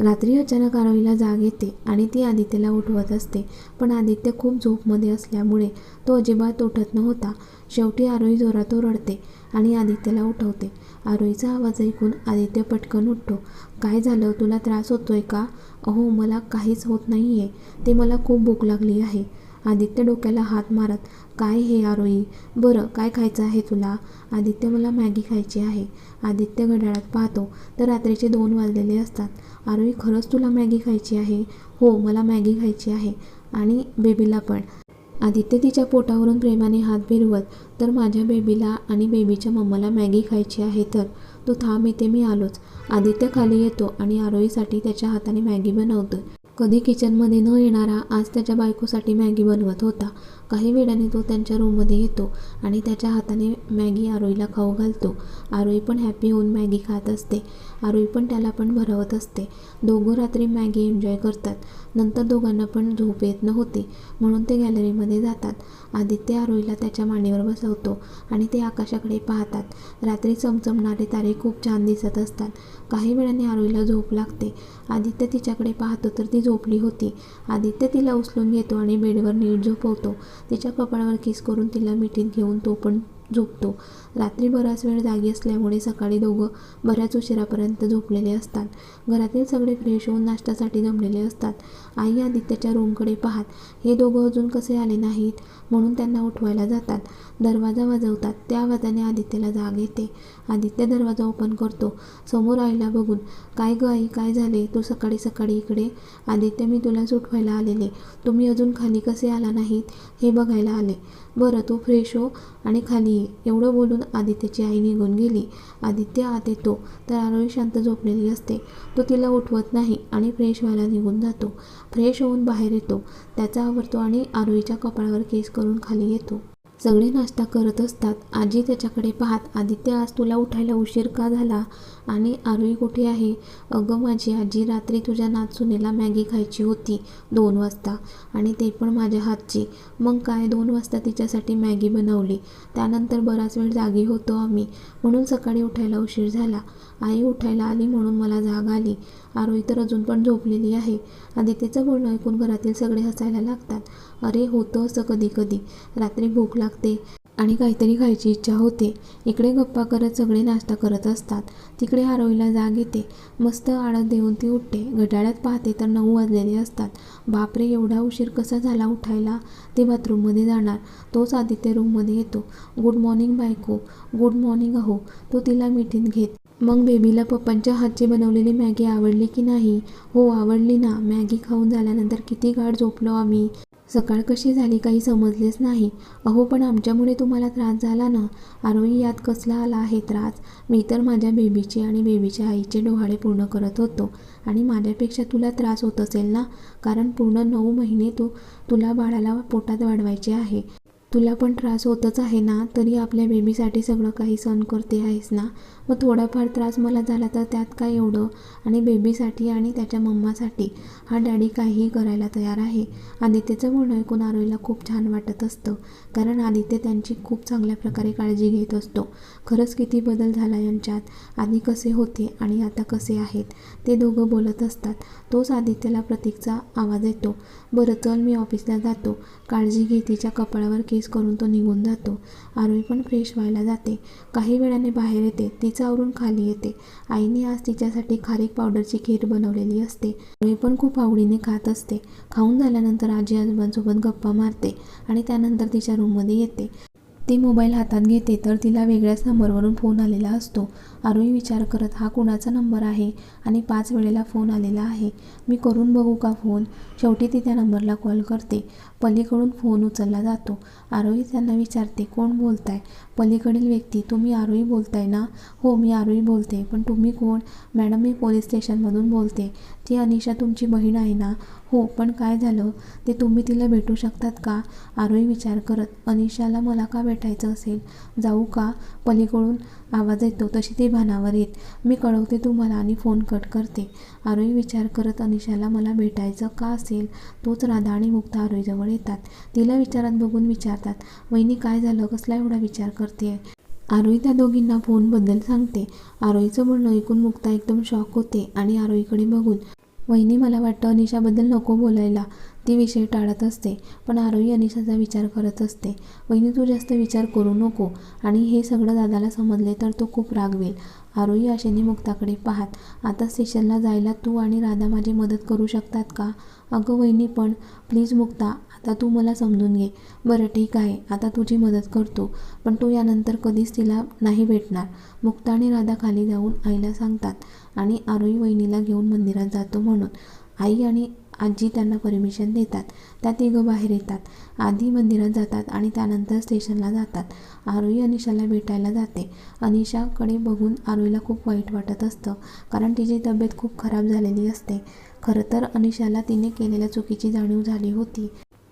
रात्री अचानक आरवीला जाग येते आणि ती आदित्यला उठवत असते. पण आदित्य खूप झोपमध्ये असल्यामुळे तो अजिबात उठत नव्हता. शेवटी आरोही जोरात ओरडते आणि आदित्यला उठवते. आरोहीचा आवाज ऐकून आदित्य पटकन उठतो. काय झालं? तुला त्रास होतोय का? अहो मला काहीच होत नाही आहे ते मला खूप भूक लागली आहे. आदित्य डोक्याला हात मारत काय हे आरोही? बरं काय खायचं आहे तुला? आदित्य मला मॅगी खायची आहे. आदित्य घड्याळात पाहतो. तर रात्रीचे दोन वाजलेले असतात. आरोही खरंच तुला मॅगी खायची आहे? हो मला मॅगी खायची आहे. आणि बेबीला पण. आदित्य तिच्या पोटावरून प्रेमाने हात फिरवत तर माझ्या बेबीला आणि बेबीच्या मम्माला मॅगी खायची आहे तर? तू थांब इथे मी आलोच. आदित्य खाली येतो आणि आरोहीसाठी त्याच्या हाताने मॅगी बनवतो कधी किचनमध्ये न येणारा आज त्याच्या बायकोसाठी मॅगी बनवत होता. काही वेळाने तो त्यांच्या रूममध्ये येतो आणि त्याच्या हाताने मॅगी आरोईला खाऊ घालतो. आरोई पण हॅपी होऊन मॅगी खात असते. आरोई पण त्याला पण भरवत असते. दोघं रात्री मॅगी एन्जॉय करतात. नंतर दोघांना पण झोप येत नव्हती. म्हणून ते गॅलरीमध्ये जातात. आदित्य आरोहीला त्याच्या मांडीवर बसवतो आणि ते आकाशाकडे पाहतात. रात्री चमचमणारे तारे खूप छान दिसत असतात. काही वेळाने आरोहीला झोप लागते. आदित्य तिच्याकडे पाहतो तर ती झोपली होती. आदित्य तिला उचलून घेतो आणि बेडवर नीट झोपवतो. तिच्या कपाळावर किस करून तिला मिठीत घेऊन तो पण झोपतो. रात्री बराच वेळ जागी असल्यामुळे सकाळी दोघं बऱ्याच उशिरापर्यंत झोपलेले असतात. घरातील सगळे फ्रेश होऊन नाश्त्यासाठी जमलेले असतात. आई आदित्यच्या रूमकडे पाहत हे दोघं अजून कसे आले नाहीत? म्हणून त्यांना उठवायला जातात. दरवाजा वाजवतात. त्या आवाजाने आदित्यला जाग येते. आदित्य दरवाजा ओपन करतो. समोर आईला बघून काय ग आई काय झाले? तू सकाळी सकाळी इकडे? आदित्य मी तुला उठवायला आलेले. तुम्ही अजून खाली कसे आला नाहीत? हे बघायला आले. बरं तू फ्रेश हो आणि खाली ये. एवढं बोलून आदित्यची आई निघून गेली. आदित्य आत येतो. तर आरोही शांत झोपलेली असते. तो तिला उठवत नाही आणि फ्रेश व्हायला निघून जातो. फ्रेश होऊन बाहेर येतो. त्याचा आवरतो आणि आरोहीच्या कपाळावर केस करून खाली येतो. सगळे नाश्ता करत असतात. आजी त्याच्याकडे पाहत आदित्य आज तुला उठायला उशीर का झाला? आणि आरोही कुठे आहे? अगं माझी आजी रात्री तुझ्या नाचुनेला मॅगी खायची होती दोन वाजता आणि ते पण माझ्या हातची. मग काय दोन वाजता तिच्यासाठी मॅगी बनवली. त्यानंतर बराच वेळ जागी होतो आम्ही. म्हणून सकाळी उठायला उशीर झाला. आई उठायला आली म्हणून मला जाग आली. आरोही तर अजून पण झोपलेली आहे. आदित्यचं बोलणं ऐकून घरातील सगळे हसायला लागतात. अरे होतं असं कधी कधी. रात्री भूक लागते. आणि काहीतरी खायची इच्छा होते. इकडे गप्पा करत सगळे नाश्ता करत असतात. तिकडे आरोईला जाग येते. मस्त आळत देऊन ती उठते. घड्याळ्यात पाहते तर नऊ वाजलेले असतात. बापरे एवढा उशीर कसा झाला उठायला? ते बाथरूममध्ये जाणार. तोच आदित्य रूममध्ये येतो. गुड मॉर्निंग बायको. गुड मॉर्निंग अहो. तो तिला मिठीत घेत. मग बेबीला पप्पांच्या हातची बनवलेली मॅगी आवडली की नाही? हो आवडली ना. मॅगी खाऊन झाल्यानंतर किती गाढ झोपलो आम्ही. सकाळ कशी झाली काही समजलेच नाही. अहो पण आमच्यामुळे तुम्हाला त्रास झाला ना? आरोही यात कसला आला आहे त्रास? मी तर माझ्या बेबीची आणि बेबीच्या आईचे डोहाळे पूर्ण करत होतो. आणि माझ्यापेक्षा तुला त्रास होत असेल ना? कारण पूर्ण नऊ महिने तू तुला बाळाला पोटात वाढवायचे आहे. तुला पण त्रास होतच आहे ना? तरी आपल्या बेबीसाठी सगळं काही सहन करते आहेस ना? मग थोडाफार त्रास मला झाला तर त्यात काय एवढं? आणि बेबीसाठी आणि त्याच्या मम्मासाठी. हा डॅडी काहीही करायला तयार आहे. आदित्यचं म्हणणं ऐकून आरोहीला खूप छान वाटत असतं. कारण आदित्य त्यांची खूप चांगल्या प्रकारे काळजी घेत असतो. खरंच किती बदल झाला यांच्यात. आधी कसे होते आणि आता कसे आहेत? ते दोघं बोलत असतात. तोच आदित्यला प्रतीकचा आवाज येतो. बरं चल मी ऑफिसला जातो. काळजी घे तिच्या कपाळावर केस करून तो निघून जातो. आरोही पण फ्रेश व्हायला जाते. काही वेळाने बाहेर येते. तिचं आवरून खाली येते. आईने आज तिच्यासाठी खारीक पावडरची खीर बनवलेली असते. आरोही पण खूप आवडीने खात असते. खाऊन झाल्यानंतर आजी आजोबांसोबत गप्पा मारते आणि त्यानंतर तिच्या रूममध्ये येते. ती मोबाईल हातात घेते तर तिला वेगळ्याच नंबरवरून फोन आलेला असतो. आरोही विचार करत हा कुणाचा नंबर आहे? आणि पाच वेळेला फोन आलेला आहे. मी करून बघू का फोन शेवटी ती त्या नंबरला कॉल करते. पलीकडून फोन उचलला जातो. आरोही त्यांना विचारते कोण बोलताय? पलीकडील व्यक्ती तुम्ही आरोही बोलताय ना? हो मी आरोही बोलते पण तुम्ही कोण? मॅडम मी पोलीस स्टेशनमधून बोलते. ती अनिशा तुमची बहीण आहे ना? हो पण काय झालं? ते तुम्ही तिला भेटू शकतात का? आरोही विचार करत अनिशाला मला का भेटायचं असेल? जाऊ का? पलीकडून आवाज येतो तशी ती भानावर येत. मी कळवते तुम्हाला आणि फोन कट करते. आरोही विचार करत अनिशाला मला भेटायचं का असेल? तोच राधा आणि मुक्ता आरोहीजवळ येतात. तिला विचारात बघून विचारतात वहिनी काय झालं? कसला एवढा विचार करते आरोही त्या दोघींना फोनबद्दल सांगते. आरोहीचं बोलणं ऐकून मुक्ता एकदम शॉक होते आणि आरोहीकडे बघून वहिनी मला वाटतं अनिशाबद्दल नको बोलायला. ती विषय टाळत असते पण आरोही अनिशाचा विचार करत असते. वहिनी तू जास्त विचार करू नको आणि हे सगळं दादाला समजले तर तो खूप रागवेल. आरोही आशेने मुक्ताकडे पाहात. आता स्टेशनला जायला तू आणि राधा माझी मदत करू शकतात का? अगं वहिनी पण प्लीज मुक्ता आता तू मला समजून घे. बरं ठीक आहे. आता तुझी मदत करतो. पण तू यानंतर कधीच तिला नाही भेटणार. मुक्ता आणि राधा खाली जाऊन आईला सांगतात आणि आरोही वहिनीला घेऊन मंदिरात जातो म्हणून. आई आणि आजी त्यांना परमिशन देतात. त्या तिघं बाहेर येतात. आधी मंदिरात जातात आणि त्यानंतर स्टेशनला जातात. आरोही अनिशाला भेटायला जाते. अनिशाकडे बघून आरोहीला खूप वाईट वाटत असतं कारण तिची तब्येत खूप खराब झालेली असते. खरं तर अनिशाला तिने केलेल्या चुकीची जाणीव झाली होती.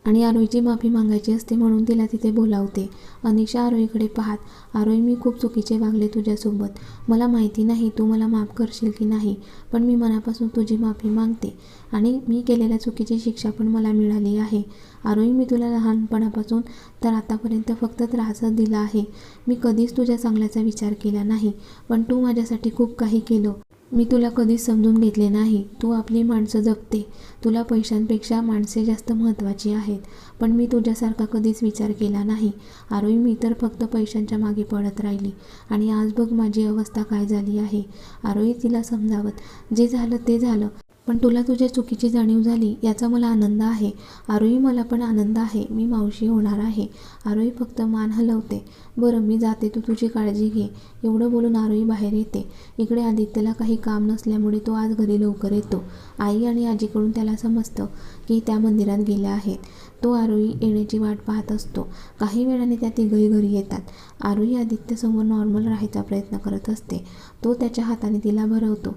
आणि आरोहीची माफी मागायची असते म्हणून तिला तिथे बोलावते. अनिशा आरोहीकडे पाहात आरोही मी खूप चुकीचे वागले तुझ्यासोबत. मला माहिती नाही तू मला माफ करशील की नाही पण मी मनापासून तुझी माफी मागते आणि मी केलेल्या चुकीची शिक्षा पण मला मिळाली आहे. आरोही मी तुला लहानपणापासून तर आतापर्यंत फक्त त्रासच दिला आहे. मी कधीच तुझ्या चांगल्याचा विचार केला नाही पण तू माझ्यासाठी खूप काही केलं. मी तुला कधीच समजून घेतले नाही. तू आपली माणसं जगते. तुला पैशांपेक्षा माणसे जास्त महत्त्वाची आहेत. पण मी तुझ्यासारखा कधीच विचार केला नाही. आरोही मी तर फक्त पैशांच्या मागे पडत राहिली. आणि आज बघ माझी अवस्था काय झाली आहे. आरोही तिला समजावत जे झालं ते झालं. पण तुला तुझ्या चुकीची जाणीव झाली याचा मला आनंद आहे. आरोही मला पण आनंद आहे. मी मावशी होणार आहे. आरोही फक्त मान हलवते. बरं मी जाते. तू तुझी काळजी घे. एवढं बोलून आरोही बाहेर येते. इकडे आदित्यला काही काम नसल्यामुळे तो आज घरी लवकर येतो. आई आणि आजीकडून त्याला समजतं की त्या मंदिरात गेल्या आहेत. तो आरोही येण्याची वाट पाहत असतो. काही वेळाने त्या तिघही घरी येतात. आरोही आदित्यसमोर नॉर्मल राहायचा प्रयत्न करत असते. तो त्याच्या हाताने तिला भरवतो.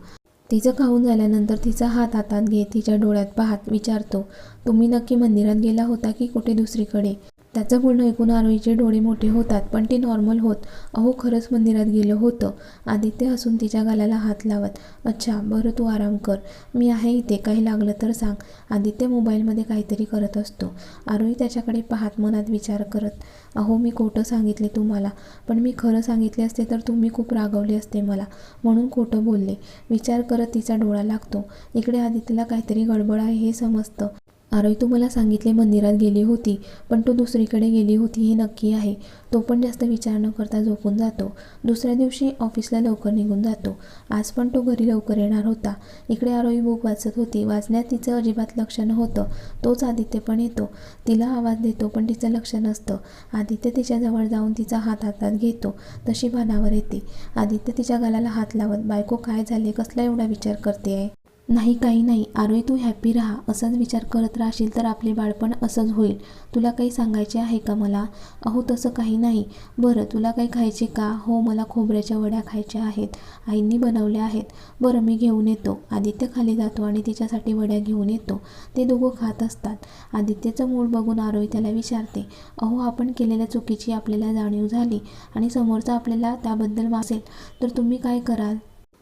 तिचं खाऊन झाल्यानंतर तिचा हात हातात घेत तिच्या डोळ्यात पाहत विचारतो तुम्ही नक्की मंदिरात गेला होता की कुठे दुसरीकडे? त्याचं बोलणं ऐकून आरोहीचे डोळे मोठे होतात पण ती नॉर्मल होत. अहो खरंच मंदिरात गेलं होतं. आदित्य हसून तिच्या गालाला हात लावत अच्छा बरं तू आराम कर. मी आहे इथे काही लागलं तर सांग. आदित्य मोबाईलमध्ये काहीतरी करत असतो. आरोही त्याच्याकडे पाहत मनात विचार करत अहो मी खोटं सांगितले तुम्हाला पण मी खरं सांगितले असते तर तुम्ही खूप रागवले असते मला. म्हणून खोटं बोलले. विचार करत तिचा डोळा लागतो. इकडे आदित्यला काहीतरी गडबड आहे हे समजतं. आरोही तू मला सांगितले मंदिरात गेली होती पण तू दुसरीकडे गेली होती हे नक्की आहे. तो पण जास्त विचार न करता झोपून जातो. दुसऱ्या दिवशी ऑफिसला लवकर निघून जातो. आज पण तो घरी लवकर येणार होता. इकडे आरोही बुक वाचत होती. वाचण्यात तिचं अजिबात लक्ष नव्हतं. तोच आदित्य पण येतो. तिला आवाज देतो पण तिचं लक्ष नसतं. आदित्य तिच्याजवळ जाऊन तिचा हात हातात घेतो. तशी भानावर येते. आदित्य तिच्या गालाला हात लावत बायको काय झाले? कसला एवढा विचार करते आहे नाही काही नाही. आरोही तू हॅपी राहा. असाच विचार करत राहशील तर आपले बाळपण असंच होईल. तुला काही सांगायचे आहे का मला? अहो तसं काही नाही. बरं तुला काही खायचे का? हो मला खोबऱ्याच्या वड्या खायच्या आहेत. आईंनी बनवल्या आहेत. बरं मी घेऊन येतो. आदित्य खाली जातो आणि तिच्यासाठी वड्या घेऊन येतो. ते दोघं खात असतात. आदित्यचं मूळ बघून आरोही त्याला विचारते अहो आपण केलेल्या चुकीची आपल्याला जाणीव झाली आणि समोरचा आपल्याला त्याबद्दल मासेल तर तुम्ही काय कराल?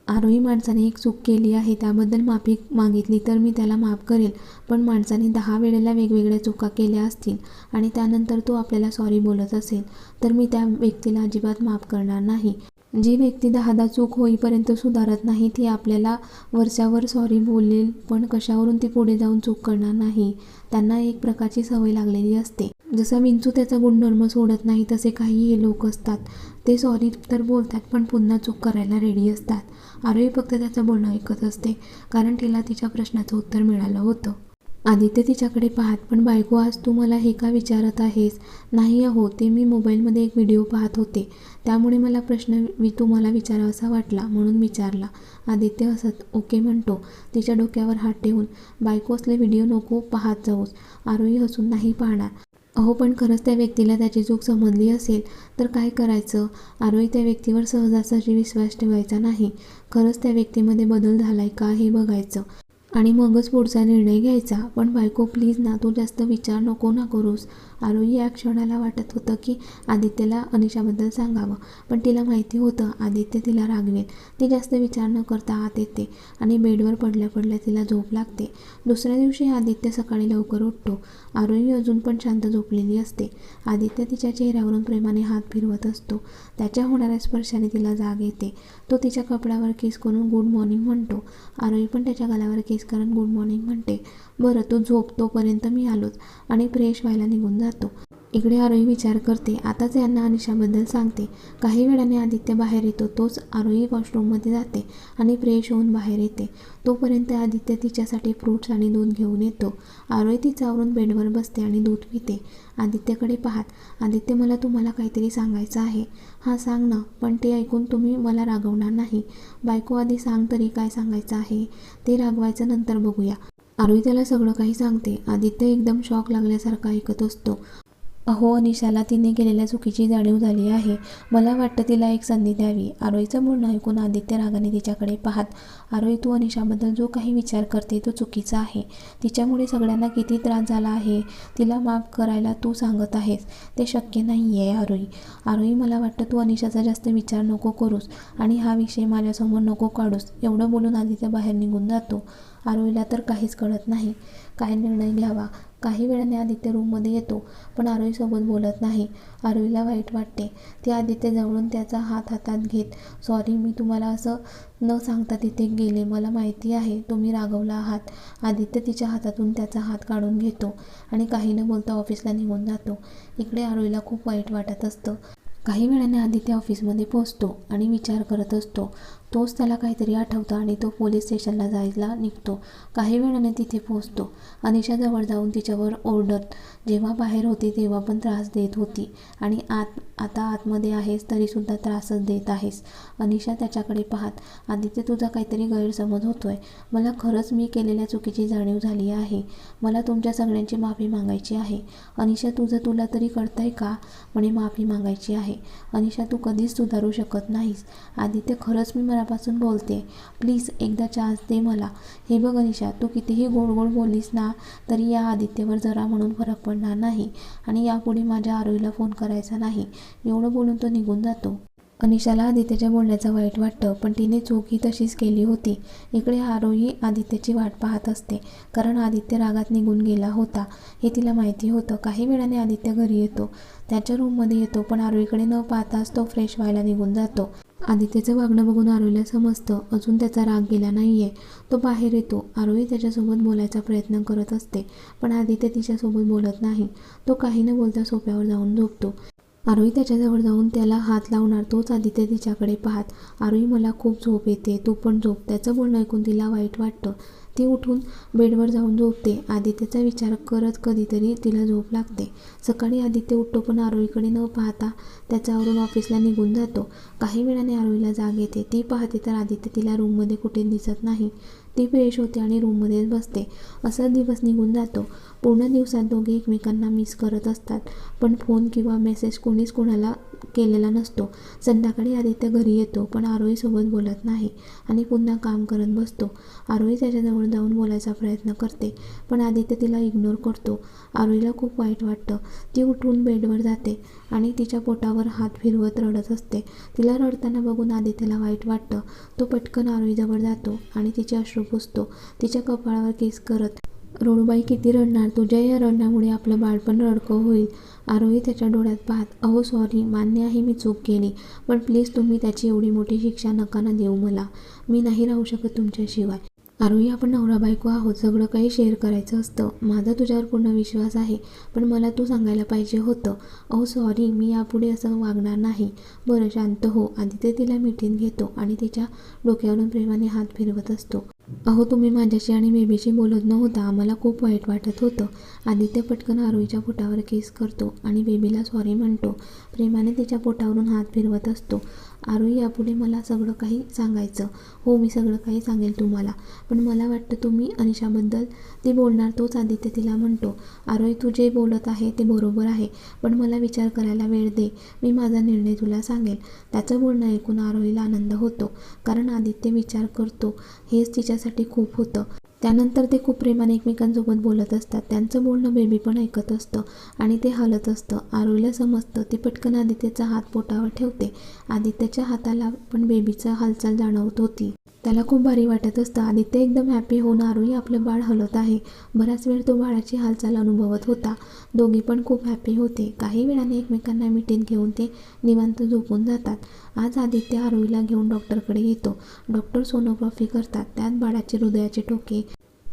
आरोही माणसाने एक चूक केली आहे त्याबद्दल माफी मागितली तर मी त्याला माफ करेल. पण माणसाने दहा वेळेला वेगवेगळ्या चुका केल्या असतील आणि त्यानंतर तो आपल्याला सॉरी बोलत असेल तर मी त्या व्यक्तीला अजिबात माफ करणार नाही. जी व्यक्ती दहादा चूक होईपर्यंत सुधारत नाही ती आपल्याला वरच्यावर सॉरी बोलेल पण कशावरून ती पुढे जाऊन चूक करणार नाही? त्यांना एक प्रकारची सवय लागलेली असते. जसा विंचू त्याचा गुणधर्म सोडत नाही तसे काही हे लोक असतात. ते सॉरी तर बोलतात पण पुन्हा चूक करायला रेडी असतात. आरोही फक्त त्याचं बोलणं ऐकत असते कारण तिला तिच्या प्रश्नाचं उत्तर मिळालं होतं. आदित्य तिच्याकडे पाहत पण बायको आज तू मला हे का विचारत आहेस? नाही अहो ते मी मोबाईलमध्ये एक व्हिडिओ पाहत होते. त्यामुळे मला प्रश्न मी तुम्हाला विचारावासा वाटला म्हणून विचारला. आदित्य हसत ओके म्हणतो. तिच्या डोक्यावर हात ठेवून बायको असले व्हिडिओ नको पाहत जाऊस. आरोही हसून नाही पाहणार. अहो पण खरंच त्या व्यक्तीला त्याची चूक समजली असेल तर काय करायचं? आरोही त्या व्यक्तीवर सहजासहजी विश्वास ठेवायचा नाही. खरंच त्या व्यक्तीमध्ये बदल झालाय का हे बघायचं. आणि मगच पुढचा निर्णय घ्यायचा. पण बायको प्लीज ना तू जास्त विचार नको ना करूस. आरोही या क्षणाला वाटत होतं की आदित्यला अनिशाबद्दल सांगावं पण तिला माहिती होतं आदित्य तिला रागवेल. ती जास्त विचार न करता आत येते आणि बेडवर पडल्या पडल्या तिला झोप लागते. दुसऱ्या दिवशी आदित्य सकाळी लवकर उठतो. आरोही अजून पण शांत झोपलेली असते. आदित्य तिच्या चेहऱ्यावरून प्रेमाने हात फिरवत असतो. त्याच्या होणाऱ्या स्पर्शाने तिला जाग येते. तो तिच्या कपड्यावर किस करून गुड मॉर्निंग म्हणतो. आरोही पण त्याच्या गालावर किस प्लीज कारण गुड मॉर्निंग म्हणते. बरं तू झोप तोपर्यंत मी आलोच. आणि फ्रेश व्हायला निघून जातो. इकडे आरोही विचार करते. आताच यांना अनिशाबद्दल सांगते. काही वेळाने आदित्य बाहेर येतो. तोच आरोही वॉशरूममध्ये जाते आणि फ्रेश होऊन बाहेर येते. तोपर्यंत आदित्य तिच्यासाठी फ्रूट्स आणि दूध घेऊन येतो. आरोही तिच्यावरून बेडवर बसते आणि दूध पिते. आदित्यकडे पाहत आदित्य मला तुम्हाला काहीतरी सांगायचं आहे. हां सांग ना. पण ते ऐकून तुम्ही मला रागवणार नाही. बायको आधी सांग तरी काय सांगायचं आहे. ते रागवायचं नंतर बघूया. आरोही त्याला सगळं काही सांगते. आदित्य एकदम शॉक लागल्यासारखा ऐकत असतो. अहो अनिशाला तिने केलेल्या चुकीची जाणीव झाली आहे. मला वाटतं तिला एक संधी द्यावी. आरोईचं बोलणं ऐकून आदित्य रागाने तिच्याकडे पाहत आरोई तू अनिशाबद्दल जो काही विचार करते तो चुकीचा आहे. तिच्यामुळे सगळ्यांना किती त्रास झाला आहे तिला माफ करायला तू सांगत आहेस. ते शक्य नाही आहे आरोई. आरोई मला वाटतं तू अनिशाचा जास्त विचार नको करूस आणि हा विषय माझ्यासमोर नको काढूस. एवढं बोलून आदित्य बाहेर निघून जातो. आरोईला तर काहीच कळत नाही. काय निर्णय घ्यावा? काही वेळाने आदित्य रूममध्ये येतो पण आरोहीसोबत बोलत नाही. आरोहीला वाईट वाटते. ती आदित्य जवळून त्याचा हात हातात घेत सॉरी मी तुम्हाला असं न सांगता तिथे गेले. मला माहिती आहे तुम्ही रागवला आहात. आदित्य तिच्या हातातून त्याचा हात काढून घेतो आणि काही न बोलता ऑफिसला निघून जातो. इकडे आरोहीला खूप वाईट वाटत असतं. काही वेळाने आदित्य ऑफिसमध्ये पोचतो आणि विचार करत असतो तोच त्याला काहीतरी आठवतं आणि तो पोलीस स्टेशनला जायला निघतो. काही वेळाने तिथे पोहोचतो. अनिशाजवळ जाऊन तिच्यावर ओरडत. जेव्हा बाहेर होती तेव्हा पण त्रास देत होती. आणि आत आता आतमध्ये आहेस तरीसुद्धा त्रासच देत आहेस. अनिशा त्याच्याकडे पाहत आदित्य तुझा काहीतरी गैरसमज होतोय. मला खरंच मी केलेल्या चुकीची जाणीव झाली आहे. मला तुमच्या सगळ्यांची माफी मागायची आहे. अनिशा तुझं तुला तरी कळतंय का? म्हणे माफी मागायची आहे. अनिशा तू कधीच सुधारू शकत नाहीस. आदित्य खरंच मी मनापासून बोलते. प्लीज एकदा चान्स दे मला. हे बघ अनिशा तू कितीही गोड गोड बोललीस ना तरी या आदित्यवर जरा म्हणून फरक पडणार नाही आणि यापुढे माझ्या आरोहीला फोन करायचा नाही. एवढं बोलून तो निघून जातो. अनिशाला आदित्यच्या बोलण्याचं वाईट वाटतं पण तिने चूक ही तशीच केली होती. इकडे आरोही आदित्यची वाट पाहत असते कारण आदित्य रागात निघून गेला होता. हे तिला माहिती होतं. काही वेळाने आदित्य घरी येतो. त्याच्या रूममध्ये येतो पण आरोहीकडे न पाहताच तो फ्रेश व्हायला निघून जातो. आदित्यचं वागणं बघून आरोहीला समजतं अजून त्याचा राग गेला नाही आहे तो बाहेर येतो. आरोही त्याच्यासोबत बोलायचा प्रयत्न करत असते पण आदित्य तिच्यासोबत बोलत नाही. तो काही न बोलता सोफ्यावर जाऊन झोपतो. आरोही त्याच्याजवळ जाऊन त्याला हात लावणार तोच आदित्य तिच्याकडे पाहत आरोही मला खूप झोप येते. तू पण झोप. त्याचं बोलणं ऐकून तिला वाईट वाटतं. ती उठून बेडवर जाऊन झोपते. आदित्यचा विचार करत कधीतरी तिला झोप लागते. सकाळी आदित्य उठतो पण आरोहीकडे न पाहता त्याच्यावरून ऑफिसला निघून जातो. काही वेळाने आरोहीला जाग येते. ती पाहते तर आदित्य तिला रूममध्ये कुठे दिसत नाही. ती फ्रेश होते आणि रूममध्येच बसते. असा दिवस निघून जातो. पूर्ण दिवसात दोघे एकमेकांना मिस करत असतात. पण फोन किंवा मेसेज कोणीच कोणाला केलेला नसतो. संध्याकाळी आदित्य घरी येतो पण आरोहीसोबत बोलत नाही आणि पुन्हा काम करत बसतो. आरोही त्याच्याजवळ जाऊन बोलायचा प्रयत्न करते पण आदित्य तिला इग्नोर करतो. आरोहीला खूप वाईट वाटतं. ती उठून बेडवर जाते आणि तिच्या पोटावर हात फिरवत रडत असते. तिला रडताना बघून आदित्यला वाईट वाटतं. तो पटकन आरोहीजवळ जातो आणि तिचे अश्रू पुसतो. तिच्या कपाळावर केस करत रोडूबाई किती रडणार? तुझ्या या रडण्यामुळे आपलं बाळपण रडकं होईल. आरोही त्याच्या डोळ्यात पाहत अहो सॉरी मान्य आहे मी चूक केली पण प्लीज तुम्ही त्याची एवढी मोठी शिक्षा नका ना देऊ मला. मी नाही राहू शकत तुमच्याशिवाय. आरोही आपण नवरा बायको आहोत सगळं काही शेअर करायचं असतं. माझा तुझ्यावर पूर्ण विश्वास आहे पण मला तू सांगायला पाहिजे होतं. अहो सॉरी मी यापुढे असं वागणार नाही. बरं शांत हो. आदित्य तिला मिठीत घेतो आणि तिच्या डोक्यावरून प्रेमाने हात फिरवत असतो. अहो तुम्ही माझ्याशी आणि बेबीशी बोलत नव्हता. आम्हाला खूप वाईट वाटत होतं. आदित्य पटकन आरोहीच्या पोटावर केस करतो आणि बेबीला सॉरी म्हणतो. प्रेमाने तिच्या पोटावरून हात फिरवत असतो. आरोही यापुढे मला सगळं काही सांगायचं. हो मी सगळं काही सांगेल तुम्हाला. पण मला वाटतं तुम्ही अनिशाबद्दल ती बोलणार तोच आदित्य तिला म्हणतो. आरोही तू जे बोलत आहे ते बरोबर आहे पण मला विचार करायला वेळ दे. मी माझा निर्णय तुला सांगेल. त्याचं बोलणं ऐकून आरोहीला आनंद होतो. कारण आदित्य विचार करतो हेच तिच्यासाठी खूप होतं. त्यानंतर ते खूप प्रेमाने एकमेकांसोबत बोलत असतात. त्यांचं बोलणं बेबी पण ऐकत असतं आणि ते हलत असतं. आरोहीला समजतं. ती पटकन आदित्यचा हात पोटावर ठेवते. आदित्यच्या हाताला पण बेबीचा हालचाल जाणवत होती. त्याला खूप भारी वाटत असतं आदित्य एकदम हॅपी होऊन आरोही आपलं बाळ हलत आहे. बराच वेळ तो बाळाची हालचाल अनुभवत होता. दोघी पण खूप हॅपी होते. काही वेळाने एकमेकांना मिठीत घेऊन ते निवांत झोपून जातात. आज आदित्य आरोहीला घेऊन डॉक्टरकडे येतो. डॉक्टर सोनोग्राफी करतात. त्यात बाळाचे हृदयाचे ठोके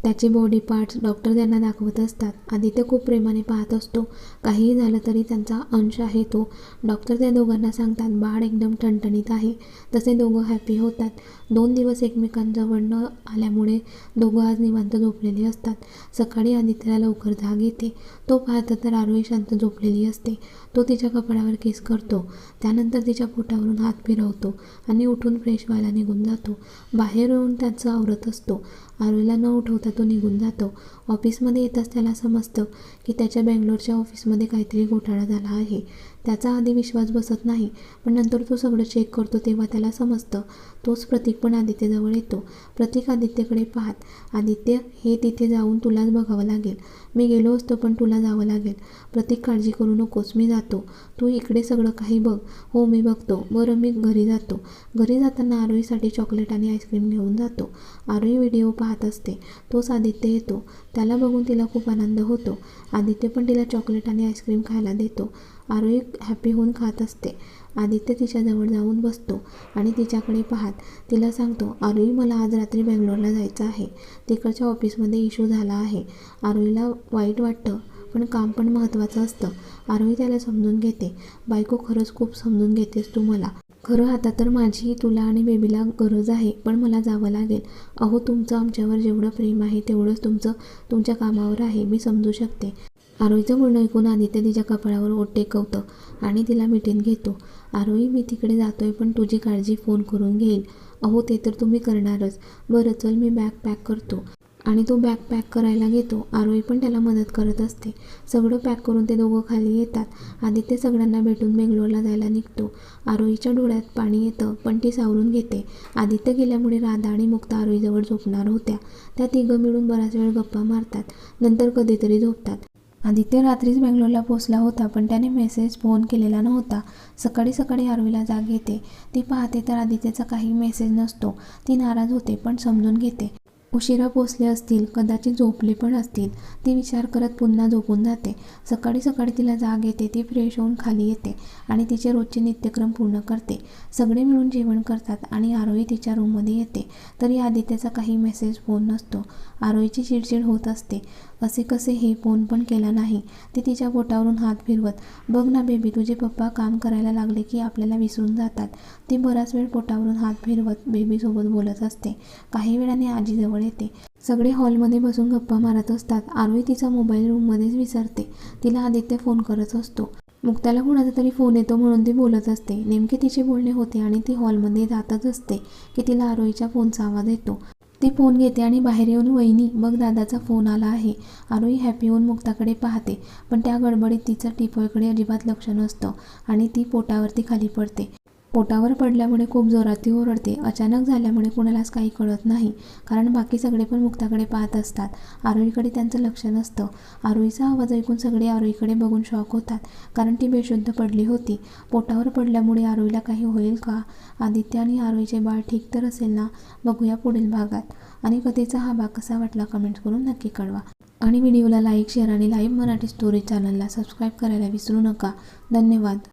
त्याचे बॉडी पार्ट्स डॉक्टर त्यांना दाखवत असतात. आदित्य खूप प्रेमाने पाहत असतो. काहीही झालं तरी त्यांचा अंश आहे तो. डॉक्टर त्या दोघांना सांगतात बाळ एकदम ठणठणीत आहे. तसे दोघं हॅपी होतात. दोन दिवस एकमेकांजवळ न आल्यामुळे दोघं आज निवांत झोपलेली असतात. सकाळी आदित्यला लवकर जाग येते. तो पाहता तर आरोही शांत झोपलेली असते. तो तिच्या कपड्यावर केस करतो. त्यानंतर तिच्या पोटावरून हात फिरवतो आणि उठून फ्रेश व्हायला निघून जातो. बाहेर येऊन त्याचं आवरत असतो. आरोला न उठवता तो निघून जातो. ऑफिसमध्ये येताच त्याला समजतं की त्याच्या बँगलोरच्या ऑफिसमध्ये काहीतरी घोटाळा झाला आहे. त्याचा आधी विश्वास बसत नाही. पण नंतर तो सगळं चेक करतो तेव्हा त्याला समजतं. तोच प्रतीक पण आदित्यजवळ येतो. प्रतीक आदित्यकडे पाहत आदित्य हे तिथे जाऊन तुलाच बघावं लागेल. मी गेलो असतो पण तुला जावं लागेल. प्रतीक काळजी करू नकोस. मी जातो. तू इकडे सगळं काही बघ. हो मी बघतो. बरं मी घरी जातो. घरी जाताना आरोहीसाठी चॉकलेट आणि आईस्क्रीम घेऊन जातो. आरोही व्हिडिओ पाहत असते. तोच आदित्य येतो. त्याला बघून तिला खूप आनंद होतो. आदित्य पण तिला चॉकलेट आणि आईस्क्रीम खायला देतो. आरोही हॅपी होऊन खात असते. आदित्य तिच्याजवळ जाऊन बसतो आणि तिच्याकडे पाहत तिला सांगतो आरोही मला आज रात्री बेंगलोरला जायचं आहे. तिकडच्या ऑफिसमध्ये इश्यू झाला आहे. आरोहीला वाईट वाटतं पण काम पण महत्त्वाचं असतं. आरोही त्याला समजून घेते. बायको खरंच खूप समजून घेतेस तू मला. खरं आता तर माझी तुला आणि बेबीला गरज आहे पण मला जावं लागेल. अहो तुमचं आमच्यावर जेवढं प्रेम आहे तेवढंच तुमचं तुमच्या कामावर आहे मी समजू शकते. आरोहीचं म्हणणं ऐकून आदित्य तिच्या कपाळावर ओट टेकवतं आणि तिला मिठीत घेतो. आरोही मी तिकडे जातोय पण तुझी काळजी फोन करून घेईल अहो ते तर तुम्ही करणारच. बरं चल मी बॅग पॅक करतो. आणि तो बॅग पॅक करायला घेतो. आरोही पण त्याला मदत करत असते. सगळं पॅक करून ते दोघं खाली येतात. आदित्य सगळ्यांना भेटून बेंगलोरला जायला निघतो. आरोहीच्या डोळ्यात पाणी येतं पण ती सावरून घेते. आदित्य गेल्यामुळे राधा आणि मुक्ता आरोहीजवळ झोपणार होत्या. त्या तिघं मिळून बराच वेळ गप्पा मारतात. नंतर कधीतरी झोपतात. आदित्य रात्रीच बेंगलोरला पोचला होता पण त्याने मेसेज फोन केलेला नव्हता. सकाळी सकाळी आरवीला जाग येते. ती पाहते तर आदित्यचा काही मेसेज नसतो. ती नाराज होते पण समजून घेते. उशिरा पोचले असतील कदाचित झोपले पण असतील. ती विचार करत पुन्हा झोपून जाते. सकाळी सकाळी तिला जाग येते ती फ्रेश होऊन खाली येते आणि तिचे रोजचे नित्यक्रम पूर्ण करते. सगळे मिळून जेवण करतात आणि आरोही तिच्या रूममध्ये येते. तरी आदित्यचा काही मेसेज फोन नसतो. आरोहीची चिडचिड होत असते. असे कसे हे फोन पण केला नाही. ती तिच्या पोटावरून हात फिरवत बघ ना बेबी तुझे पप्पा काम करायला लागले की आपल्याला विसरून जातात. ती बराच वेळ पोटावरून हात फिरवत बेबीसोबत बोलत असते. काही वेळाने आजीजवळ येते. सगळे हॉलमध्ये बसून गप्पा मारत असतात. आरोही तिचा मोबाईल रूममध्येच विसरते. तिला आदित्य फोन करत असतो. मुक्ताला कुणाचा तरी फोन येतो म्हणून ती बोलत असते. नेमके तिचे बोलणे होते आणि ती हॉलमध्ये जातच असते की तिला आरोहीच्या फोनचा आवाज येतो. ती फोन घेते आणि बाहेर येऊन वहिनी मग दादाचा फोन आला आहे. आरोही हॅपी होऊन मुक्ताकडे पाहते. पण त्या गडबडीत तिचं टिपॉयकडे अजिबात लक्ष नसतं आणि ती पोटावरती खाली पडते. पोटावर पडल्यामुळे खूप जोरात ती ओरडते. अचानक झाल्यामुळे कुणालाच काही कळत नाही. कारण बाकी सगळे पण मुक्ताकडे पाहत असतात. आरोहीकडे त्यांचं लक्ष नसतं. आरोहीचा आवाज ऐकून सगळे आरोहीकडे बघून शॉक होतात. कारण ती बेशुद्ध पडली होती. पोटावर पडल्यामुळे आरोहीला काही होईल का? आदित्य आणि आरोहीचे बाळ ठीक तर असेल ना? बघूया पुढील भागात. आणि कथेचा हा भाग कसा वाटला कमेंट करून नक्की कळवा. आणि व्हिडिओला लाईक शेअर आणि लाईव्ह मराठी स्टोरी चॅनलला सबस्क्राईब करायला विसरू नका. धन्यवाद.